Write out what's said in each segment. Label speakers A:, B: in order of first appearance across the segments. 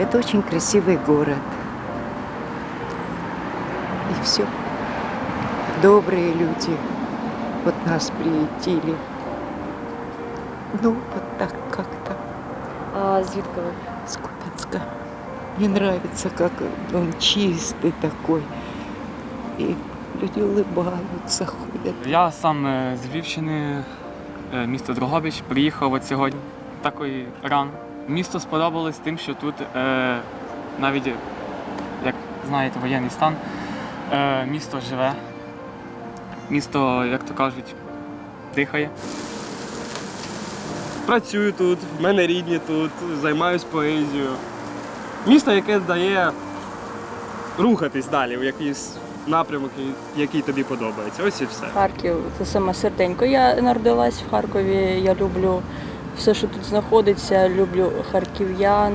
A: Это очень красивый город. И все. Добрые люди вот нас приютили. Ну, вот так как-то.
B: А звідки ви?
A: с Купинска. Мне нравится, как он чистый такой. И люди улыбаются, ходят.
C: Я сам е, з Львівщини, е, місто Дрогобич, приїхав от сьогодні, такої рано. Місто сподобалось тим, що тут е, навіть, як знаєте, воєнний стан, е, місто живе, місто, як то кажуть, дихає.
D: Працюю тут, в мене рідні тут, займаюсь поезією. Місто, яке дає рухатись далі в якийсь напрямок, який тобі подобається. Ось і все.
E: Харків це саме серденько. Я народилась в Харкові. Я люблю все, що тут знаходиться. Люблю харків'ян,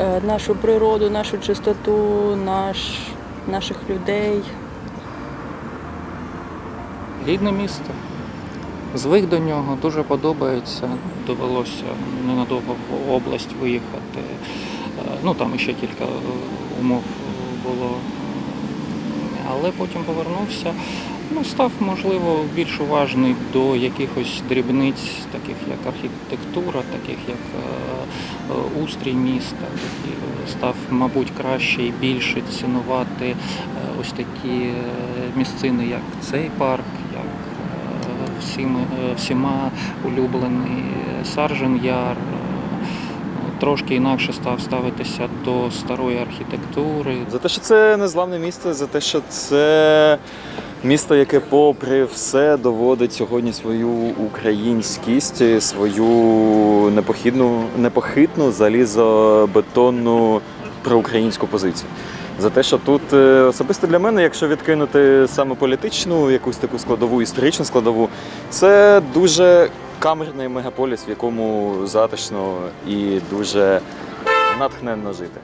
E: е, нашу природу, нашу чистоту, наш, наших людей.
F: Рідне місто. Звик до нього, дуже подобається. Довелося ненадовго в область виїхати. Е, Ну там ще кілька умов було. Але потім повернувся. Ну, став, можливо, більш уважний до якихось дрібниць, таких як архітектура, таких як е, е, устрій міста. Став, мабуть, краще і більше цінувати е, ось такі місцини, як цей парк, як е, всіма улюблений Саржен Яр. Трошки інакше став ставитися до старої архітектури,
G: За те, що це незламне місто, за те, що це місто, яке, попри все, доводить сьогодні свою українськість, свою непохідну, непохитну залізобетонну проукраїнську позицію. За те, що тут е, особисто для мене, якщо відкинути саме політичну, якусь таку складову, історичну складову, це дуже камерний мегаполіс, в якому затишно і дуже натхненно жити.